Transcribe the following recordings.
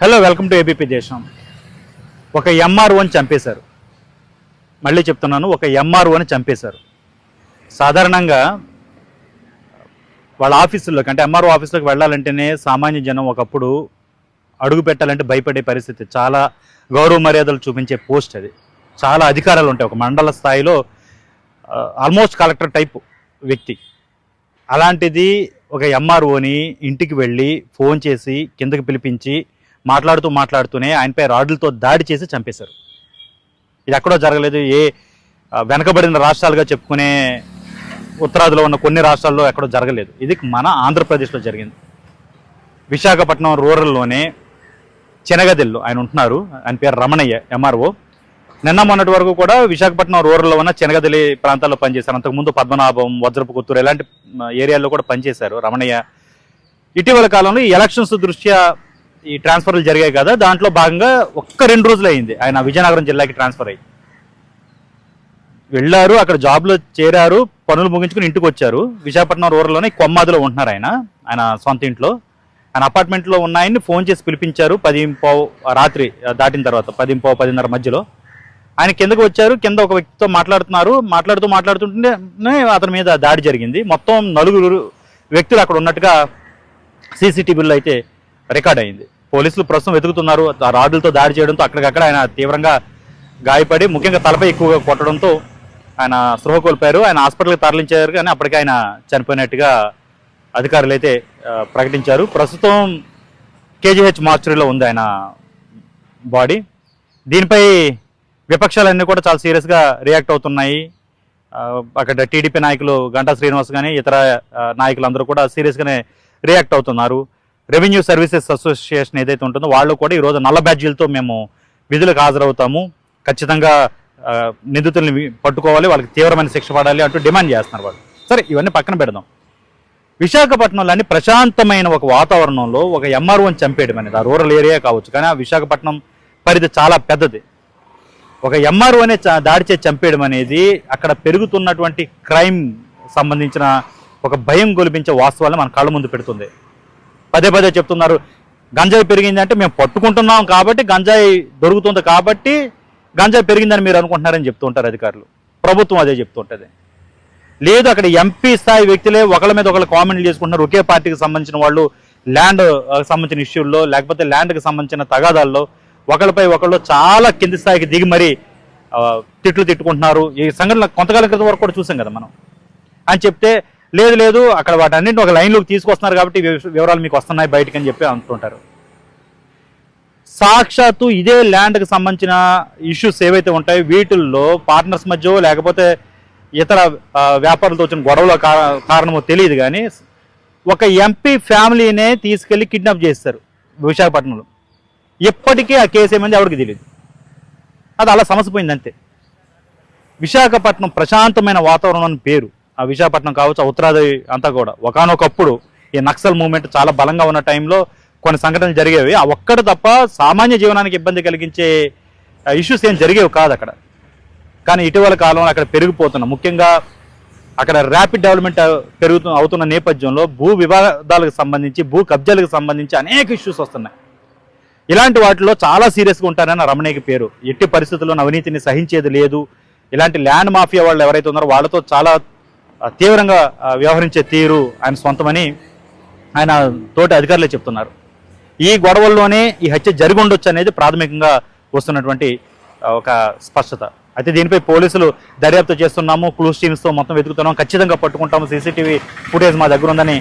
Hello welcome to ABP దేశం ఒక ఎంఆర్ఓని చంపేశారు. మళ్ళీ చెప్తున్నాను ఒక ఎంఆర్ఓని చంపేశారు. సాధారణంగా వాళ్ళ ఆఫీసుల్లోకి అంటే ఎంఆర్ఓ ఆఫీసులోకి వెళ్ళాలంటేనే సామాన్య జనం ఒకప్పుడు అడుగు పెట్టాలంటే భయపడే పరిస్థితి. చాలా గౌరవ మర్యాదలు చూపించే పోస్ట్ అది. చాలా అధికారాలు ఉంటాయి. ఒక మండల స్థాయిలో ఆల్మోస్ట్ కలెక్టర్ టైప్ వ్యక్తి. అలాంటిది ఒక ఎంఆర్ఓని ఇంటికి వెళ్ళి ఫోన్ చేసి కిందకి పిలిపించి మాట్లాడుతూ మాట్లాడుతూనే ఆయనపై రాడ్లతో దాడి చేసి చంపేశారు. ఇది ఎక్కడో జరగలేదు. ఏ వెనకబడిన రాష్ట్రాలుగా చెప్పుకునే ఉత్తరాదిలో ఉన్న కొన్ని రాష్ట్రాల్లో ఎక్కడో జరగలేదు. ఇది మన ఆంధ్రప్రదేశ్లో జరిగింది. విశాఖపట్నం రూరల్లోనే చెనగదిల్లు ఆయన ఉంటున్నారు. ఆయన పేరు రమణయ్య ఎంఆర్ఓ నిన్న మొన్నటి వరకు కూడా విశాఖపట్నం రూరల్లో ఉన్న చెనగదిలి ప్రాంతాల్లో పనిచేశారు. అంతకుముందు పద్మనాభం వజ్రపు కొత్తూరు ఇలాంటి ఏరియాల్లో కూడా పనిచేశారు రమణయ్య. ఇటీవల కాలంలో ఈ ఎలక్షన్స్ దృష్ట్యా ఈ ట్రాన్స్ఫర్లు జరిగాయి కదా దాంట్లో భాగంగా ఒక్క రెండు రోజులు అయింది. ఆయన విజయనగరం జిల్లాకి ట్రాన్స్ఫర్ అయ్యి. వెళ్ళారు అక్కడ జాబ్లో చేరారు పనులు ముగించుకుని ఇంటికి వచ్చారు. విశాఖపట్నం రూరల్లోనే కొమ్మాదిలో ఉంటున్నారు ఆయన ఆయన సొంత ఇంట్లో. ఆయన అపార్ట్మెంట్లో ఉన్న ఆయన్ని ఫోన్ చేసి పిలిపించారు పది పావు రాత్రి దాటిన తర్వాత పది పావు పదిన్నర మధ్యలో. ఆయన కిందకు వచ్చారు కింద ఒక వ్యక్తితో మాట్లాడుతున్నారు. మాట్లాడుతూ మాట్లాడుతుంటేనే అతని మీద దాడి జరిగింది. మొత్తం నలుగురు వ్యక్తులు అక్కడ ఉన్నట్టుగా సీసీటీవీలో అయితే రికార్డ్ అయింది. పోలీసులు ప్రస్తుతం వెతుకుతున్నారు. ఆ రాడ్లతో దాడి చేయడంతో అక్కడికక్కడ ఆయన తీవ్రంగా గాయపడి ముఖ్యంగా తలపై ఎక్కువగా కొట్టడంతో ఆయన స్పృహ కోల్పోయారు. ఆయన హాస్పిటల్కి తరలించారు కానీ అప్పటికే ఆయన చనిపోయినట్టుగా అధికారులు అయితే ప్రకటించారు. ప్రస్తుతం కేజీహెచ్ మార్చురీలో ఉంది ఆయన బాడీ. దీనిపై విపక్షాలన్నీ కూడా చాలా సీరియస్గా రియాక్ట్ అవుతున్నాయి. అక్కడ టీడీపీ నాయకులు గంటా శ్రీనివాస్ కానీ ఇతర నాయకులు నాయకులందరూ కూడా సీరియస్గానే రియాక్ట్ అవుతున్నారు. రెవెన్యూ సర్వీసెస్ అసోసియేషన్ ఏదైతే ఉంటుందో వాళ్ళు కూడా ఈరోజు నల్ల బ్యాడ్జీలతో మేము విధులకు హాజరవుతాము. ఖచ్చితంగా నిందితుల్ని పట్టుకోవాలి వాళ్ళకి తీవ్రమైన శిక్ష పడాలి అంటూ డిమాండ్ చేస్తున్నారు వాళ్ళు. సరే ఇవన్నీ పక్కన పెడదాం. విశాఖపట్నంలోని ప్రశాంతమైన ఒక వాతావరణంలో ఒక ఎంఆర్ఓని చంపేయడం అనేది ఆ రూరల్ ఏరియా కావచ్చు కానీ ఆ విశాఖపట్నం పరిధి చాలా పెద్దది. ఒక ఎంఆర్ఓ అనే దాడి చేసి చంపేయడం అనేది అక్కడ పెరుగుతున్నటువంటి క్రైమ్ సంబంధించిన ఒక భయం గొలిపించే వాస్తవాలను మన కళ్ళ ముందు పెడుతుంది. పదే పదే చెప్తున్నారు. గంజాయి పెరిగిందంటే మేము పట్టుకుంటున్నాం కాబట్టి గంజాయి దొరుకుతుంది కాబట్టి గంజాయి పెరిగిందని మీరు అనుకుంటున్నారని చెప్తుంటారు అధికారులు. ప్రభుత్వం అదే చెప్తూ ఉంటుంది లేదు అక్కడ ఎంపీ స్థాయి వ్యక్తులే ఒకళ్ళ మీద ఒకళ్ళు కామెంట్లు చేసుకుంటున్నారు. ఒకే పార్టీకి సంబంధించిన వాళ్ళు ల్యాండ్ సంబంధించిన ఇష్యూల్లో లేకపోతే ల్యాండ్కి సంబంధించిన తగాదాల్లో ఒకళ్ళపై ఒకళ్ళు చాలా కింది స్థాయికి దిగి మరీ తిట్లు తిట్టుకుంటున్నారు. ఈ సంఘటన కొంతకాలం క్రితం వరకు కూడా చూసాం కదా మనం. అని చెప్తే లేదు లేదు అక్కడ వాటన్నింటిని ఒక లైన్లోకి తీసుకొస్తున్నారు కాబట్టి వివరాలు మీకు వస్తున్నాయి బయటకు అని చెప్పి అంటుంటారు. సాక్షాత్తు ఇదే ల్యాండ్కి సంబంధించిన ఇష్యూస్ ఏవైతే ఉంటాయో వీటిల్లో పార్ట్నర్స్ మధ్య లేకపోతే ఇతర వ్యాపారులతో వచ్చిన గొడవల కా- కారణమో తెలియదు కానీ ఒక ఎంపీ ఫ్యామిలీనే తీసుకెళ్ళి కిడ్నాప్ చేస్తారు విశాఖపట్నంలో. ఎప్పటికీ ఆ కేసు ఏమైంది ఎవరికి తెలియదు అది అలా సమసిపోయింది అంతే. విశాఖపట్నం ప్రశాంతమైన వాతావరణం అని పేరు. విశాఖపట్నం కావచ్చు ఆ ఉత్తరాది అంతా కూడా. ఒకనొకప్పుడు ఈ నక్సల్ మూవ్మెంట్ చాలా బలంగా ఉన్న టైంలో కొన్ని సంఘటనలు జరిగేవి. ఆ ఒక్కటి తప్ప సామాన్య జీవనానికి ఇబ్బంది కలిగించే ఇష్యూస్ ఏం జరిగేవి కాదు అక్కడ. కానీ ఇటీవల కాలంలో అక్కడ పెరిగిపోతున్న ముఖ్యంగా అక్కడ ర్యాపిడ్ డెవలప్మెంట్ పెరుగుతు అవుతున్న నేపథ్యంలో భూ వివాదాలకు సంబంధించి భూ కబ్జాలకు సంబంధించి అనేక ఇష్యూస్ వస్తున్నాయి. ఇలాంటి వాటిలో చాలా సీరియస్గా ఉంటారని రమణయ్యకి పేరు. ఎట్టి పరిస్థితుల్లో అవినీతిని సహించేది లేదు. ఇలాంటి ల్యాండ్ మాఫియా వాళ్ళు ఎవరైతే ఉన్నారో వాళ్ళతో చాలా తీవ్రంగా వ్యవహరించే తీరు ఆయన సొంతమని ఆయన తోటి అధికారులే చెప్తున్నారు. ఈ గొడవల్లోనే ఈ హత్య జరిగి ఉండొచ్చు అనేది ప్రాథమికంగా వస్తున్నటువంటి ఒక స్పష్టత. అయితే దీనిపై పోలీసులు దర్యాప్తు చేస్తున్నాము క్లూస్ టీమ్స్తో మొత్తం వెతుకుతున్నాం ఖచ్చితంగా పట్టుకుంటాము సీసీటీవీ ఫుటేజ్ మా దగ్గర ఉందని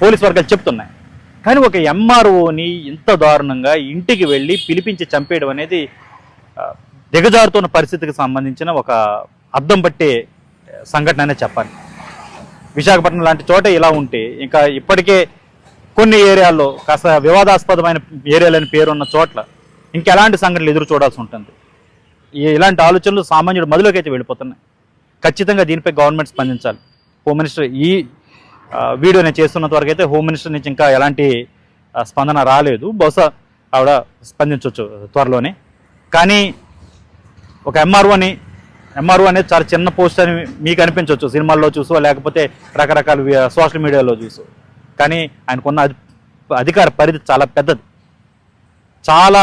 పోలీస్ వర్గాలు చెప్తున్నాయి. కానీ ఒక ఎంఆర్ఓని ఇంత దారుణంగా ఇంటికి వెళ్ళి పిలిపించి చంపేయడం అనేది దిగజారుతున్న పరిస్థితికి సంబంధించిన ఒక అద్దం పట్టే సంఘటన అనే చెప్పాలి. విశాఖపట్నం లాంటి చోట ఇలా ఉంటే ఇంకా ఇప్పటికే కొన్ని ఏరియాల్లో కాస్త వివాదాస్పదమైన ఏరియాలని పేరున్న చోట్ల ఇంకెలాంటి సంఘటనలు ఎదురు చూడాల్సి ఉంటుంది. ఈ- ఇలాంటి ఆలోచనలు సామాన్యుడు మదిలోకి అయితే వెళ్ళిపోతున్నాయి. ఖచ్చితంగా దీనిపై గవర్నమెంట్ స్పందించాలి. హోమ్ మినిస్టర్ ఈ వీడియో నేను చేస్తున్నంత వరకు అయితే హోమ్ మినిస్టర్ నుంచి ఇంకా ఎలాంటి స్పందన రాలేదు. బహుశా ఆవిడ స్పందించవచ్చు త్వరలోనే. కానీ ఒక ఎంఆర్ఓని ఎంఆర్ఓ అనేది చాలా చిన్న పోస్ట్ అని మీకు అనిపించవచ్చు. సినిమాల్లో చూసో లేకపోతే రకరకాల సోషల్ మీడియాలో చూసో. కానీ ఆయనకున్న అధికార పరిధి చాలా పెద్దది. చాలా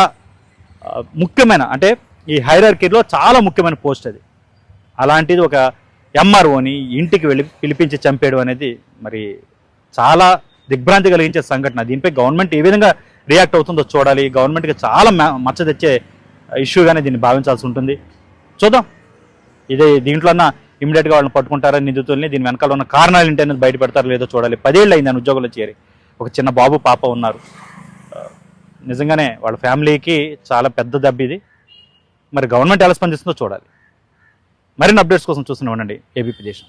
ముఖ్యమైన అంటే ఈ హైరార్కీలో చాలా ముఖ్యమైన పోస్ట్ అది. అలాంటిది ఒక ఎంఆర్ఓని ఇంటికి వెళ్ళి పిలిపించి చంపేయడం అనేది మరి చాలా దిగ్భ్రాంతి కలిగించే సంఘటన. దీనిపై గవర్నమెంట్ ఏ విధంగా రియాక్ట్ అవుతుందో చూడాలి. గవర్నమెంట్కి చాలా మచ్చ తెచ్చే ఇష్యూగానే దీన్ని భావించాల్సి ఉంటుంది. చూద్దాం. ఇదే దీంట్లో ఇమీడియట్గా వాళ్ళని పట్టుకుంటారా నిందితుల్ని? దీని వెనకాల ఉన్న కారణాలు ఏంటి అనేది బయట పెడతారో లేదో చూడాలి. పదేళ్ళు అయింది ఆయన ఉద్యోగంలో చేరి. ఒక చిన్న బాబు పాప ఉన్నారు. నిజంగానే వాళ్ళ ఫ్యామిలీకి చాలా పెద్ద దెబ్బ ఇది. మరి గవర్నమెంట్ ఎలా స్పందిస్తుందో చూడాలి. మరిన్ని అప్డేట్స్ కోసం చూస్తూనే ఉండండి. ఏబీపీ దేశం.